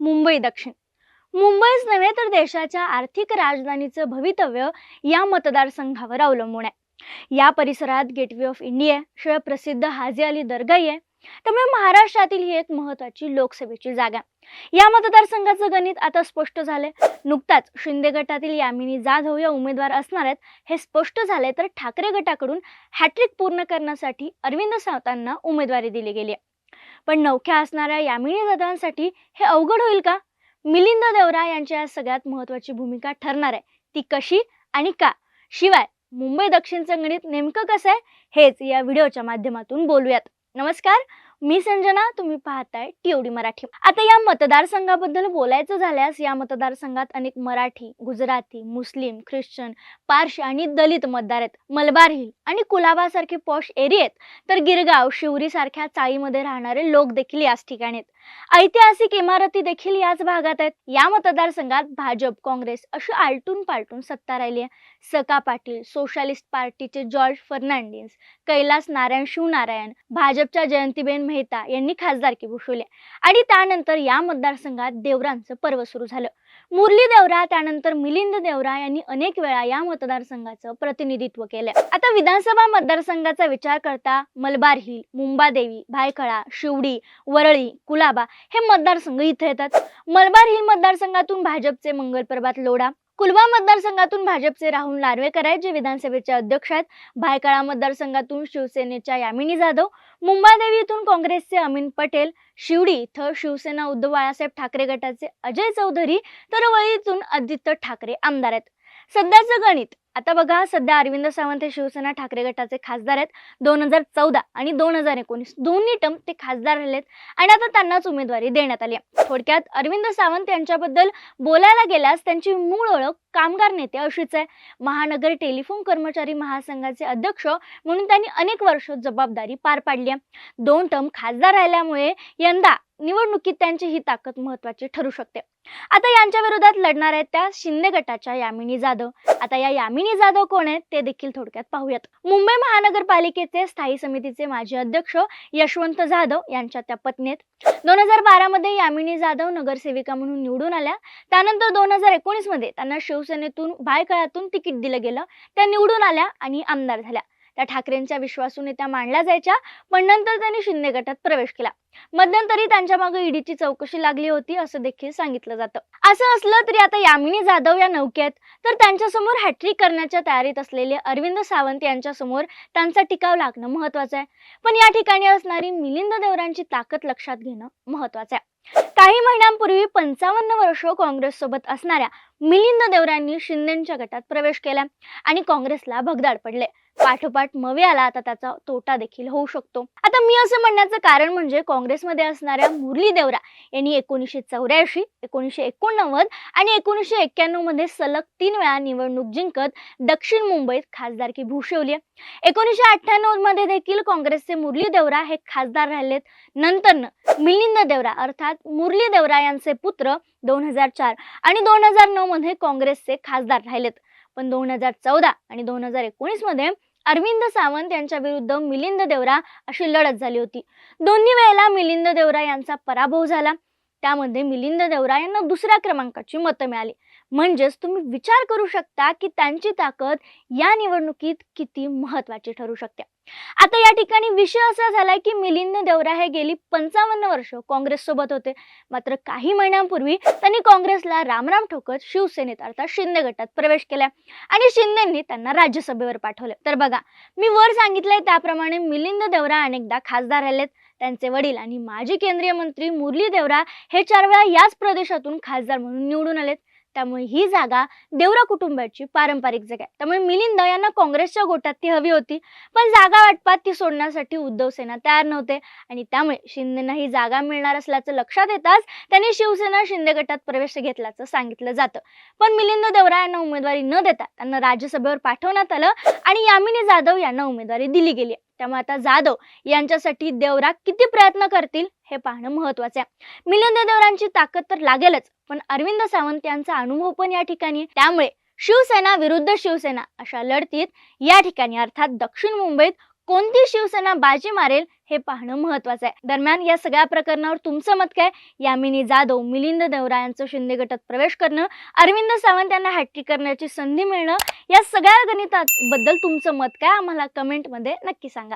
मुंबई दक्षिण. मुंबईच नव्हे तर देशाच्या आर्थिक राजधानीचं भवितव्य या मतदारसंघावर अवलंबून आहे. या परिसरात गेटवे ऑफ इंडिया शिवाय प्रसिद्ध हाजी अली दर्गाही आहे. त्यामुळे महाराष्ट्रातील ही एक महत्वाची लोकसभेची जागा या मतदारसंघाचं गणित आता स्पष्ट झालंय. नुकताच शिंदे गटातील यामिनी जाधव या उमेदवार असणार आहेत. हे स्पष्ट झाले तर ठाकरे गटाकडून हॅट्रिक पूर्ण करण्यासाठी अरविंद सावतांना उमेदवारी दिली गेली आहे. पण नवख्या असणाऱ्या यामिनी दादांसाठी हे अवघड होईल का? मिलिंद देवरा यांच्या आज सगळ्यात महत्वाची भूमिका ठरणार आहे. ती कशी आणि का? शिवाय मुंबई दक्षिणचं गणित नेमकं कसं आहे? हेच या व्हिडिओच्या माध्यमातून बोलूयात. नमस्कार मी संजना तुम्ही पाहताय टीओडी मराठी. आता या मतदारसंघाबद्दल बोलायचं झाल्यास या मतदारसंघात अनेक मराठी गुजराती मुस्लिम ख्रिश्चन पारशी आणि दलित मतदार आहेत. मलबार हिल आणि कुलाबा सारखे पॉश एरियेत तर गिरगाव शिवरी सारख्या चाळीमध्ये राहणारे लोक देखील याच ठिकाणी आहेत. ऐतिहासिक इमारती देखील याच भागात आहेत. या मतदारसंघात भाजप काँग्रेस अशी आलटून पालटून सत्ता राहिली आहे. सका पाटील सोशालिस्ट पार्टीचे जॉर्ज फर्नांडिस कैलास नारायण शिवनारायण भाजपच्या जयंतीबेन मेहता यांनी खासदारकी भूषवली. आणि त्यानंतर या मतदारसंघात देवरांचं पर्व सुरू झालं. मुरली देवरा त्यानंतर मिलिंद देवरा यांनी अनेक वेळा या मतदारसंघाचं प्रतिनिधित्व केलं. आता विधानसभा मतदारसंघाचा विचार करता मलबार हिल मुंबादेवी भायखळा शिवडी वरळी कुलाबा हे मतदारसंघ इथे येतात. मलबार हिल मतदारसंघातून भाजपचे मंगल प्रभात लोढा कुलवा मतदारसंघातून भाजपचे राहुल नार्वेकर आहेत जे विधानसभेचे अध्यक्ष आहेत. भायकाळा मतदारसंघातून शिवसेनेच्या यामिनी जाधव मुंबादेवी इथून काँग्रेसचे अमीन पटेल शिवडी इथं शिवसेना उद्धव बाळासाहेब ठाकरे गटाचे अजय चौधरी तर वळीतून आदित्य ठाकरे आमदार आहेत. सध्याचं गणित आता बघा सध्या अरविंद सावंत हे शिवसेना ठाकरे गटाचे खासदार आहेत दोन हजार चौदा आणि दोन हजार एकोणीस दोन्ही टर्म ते खासदार राहिलेत आणि आता त्यांनाच उमेदवारी देण्यात आली आहे. थोडक्यात अरविंद सावंत यांच्याबद्दल बोलायला गेल्यास त्यांची मूळ ओळख कामगार नेते अशीच आहे. महानगर टेलिफोन कर्मचारी महासंघाचे अध्यक्ष म्हणून त्यांनी अनेक वर्ष जबाबदारी पार पाडली आहे. दोन टर्म खासदार राहिल्यामुळे यंदा निवडणुकीत त्यांची ही ताकद महत्वाची ठरू शकते. आता यांच्या विरोधात लढणार आहेत त्या शिंदे गटाच्या यामिनी जाधव. आता या यामिनी जाधव कोण आहेत ते देखील थोडक्यात पाहूयात. मुंबई महानगरपालिकेचे स्थायी समितीचे माजी अध्यक्ष यशवंत जाधव यांच्या त्या पत्नी दोन हजार बारा मध्ये यामिनी जाधव नगरसेविका म्हणून निवडून आल्या. त्यानंतर दोन हजार एकोणीसमध्ये त्यांना शिवसेनेतून भायखळ्यातून तिकीट दिलं गेलं. त्या निवडून आल्या आणि आमदार झाल्या. त्या ठाकरेंच्या विश्वासू नेत्या मानल्या जायच्या पण नंतर त्यांनी शिंदे गटात प्रवेश केला. मध्यंतरी त्यांच्या मागे ईडीची चौकशी लागली होती असं देखील सांगितलं जातं. असं असलं तरी आता यामिनी जाधव या नौकेत तर त्यांच्यासमोर हॅट्रिक करण्याच्या तयारीत असलेले अरविंद सावंत यांच्यासमोर त्यांचा टिकाव लागणं महत्वाचं आहे. पण या ठिकाणी असणारी मिलिंद देवरांची ताकद लक्षात घेणं महत्वाचं आहे. काही महिन्यांपूर्वी पंचावन्न वर्ष काँग्रेस सोबत असणाऱ्या मिलिंद देवरांनी शिंदेच्या गटात प्रवेश केला आणि काँग्रेसला भगदाड पडले. पाठोपाठ मवे आला आता त्याचा तोटा देखील होऊ शकतो. आता मी असं म्हणण्याचं कारण म्हणजे काँग्रेसमध्ये असणाऱ्या मुरली देवरा यांनी एकोणीसशे चौऱ्याऐंशी एकोणीसशे एकोणनव्वद आणि एकोणीसशे एक्क्याण्णवमध्ये सलग तीन वेळा निवडणूक जिंकत दक्षिण मुंबईत खासदारकी भूषवली आहे. एकोणीसशे अठ्ठ्याण्णवमध्ये देखील काँग्रेसचे मुरली देवरा हे खासदार राहिलेत. नंतर मिलिंद देवरा अर्थात मुरली देवरा यांचे पुत्र दोन हजार चार आणि दोन हजार नऊ मध्ये काँग्रेसचे खासदार राहिलेत. पण दोन हजार चौदा आणि दोन हजार एकोणीसमध्ये अरविंद सावंत यांच्या विरुद्ध मिलिंद देवरा अशी लढत झाली होती. दोन्ही वेळेला मिलिंद देवरा यांचा पराभव झाला. त्यामध्ये मिलिंद देवरा यांना दुसऱ्या क्रमांकाची मतं मिळाली. म्हणजेच तुम्ही विचार करू शकता की त्यांची ताकद या निवडणुकीत किती महत्वाची ठरू शकते. आता या ठिकाणी विषय असा झालाय की मिलिंद देवरा हे गेली पंचावन्न वर्ष काँग्रेस सोबत होते. मात्र काही महिन्यांपूर्वी त्यांनी काँग्रेसला रामराम ठोकत शिवसेनेत अर्थात शिंदे गटात प्रवेश केला आणि शिंदेंनी त्यांना राज्यसभेवर पाठवले. तर बघा मी वर सांगितलंय त्याप्रमाणे मिलिंद देवरा अनेकदा खासदार राहिलेत. त्यांचे वडील आणि माजी केंद्रीय मंत्री मुरली देवरा हे चार वेळा याच प्रदेशातून खासदार म्हणून निवडून आलेत. त्यामुळे ही जागा देवरा कुटुंबाची पारंपरिक जागा आहे. त्यामुळे मिलिंद यांना काँग्रेसच्या गोटात ती हवी होती पण जागा वाटपात ती सोडण्यासाठी उद्धव सेना तयार नव्हते आणि त्यामुळे शिंदेना ही जागा मिळणार असल्याचं लक्षात येताच त्यांनी शिवसेना शिंदे गटात प्रवेश घेतल्याचं सांगितलं जातं. पण मिलिंद देवरा यांना उमेदवारी न देता त्यांना राज्यसभेवर पाठवण्यात आलं आणि यामिनी जाधव यांना उमेदवारी दिली गेली त्यामुळे आता जाधव यांच्यासाठी देवरा किती प्रयत्न करतील हे पाहणं महत्वाचं आहे. मिलिंद देवरांची ताकद तर लागेलच पण अरविंद सावंत यांचा अनुभव पण या ठिकाणी त्यामुळे शिवसेना विरुद्ध शिवसेना अशा लढतीत या ठिकाणी अर्थात दक्षिण मुंबईत कोणती शिवसेना बाजी मारेल हे पाहणं महत्वाचं आहे. दरम्यान या सगळ्या प्रकरणावर तुमचं मत काय? यामिनी जाधव मिलिंद देवरा यांचं शिंदे गटात प्रवेश करणं अरविंद सावंत यांना हॅट्रिक करण्याची संधी मिळणं या सगळ्या गणितात बद्दल तुमचं मत काय? आम्हाला कमेंटमध्ये नक्की सांगा.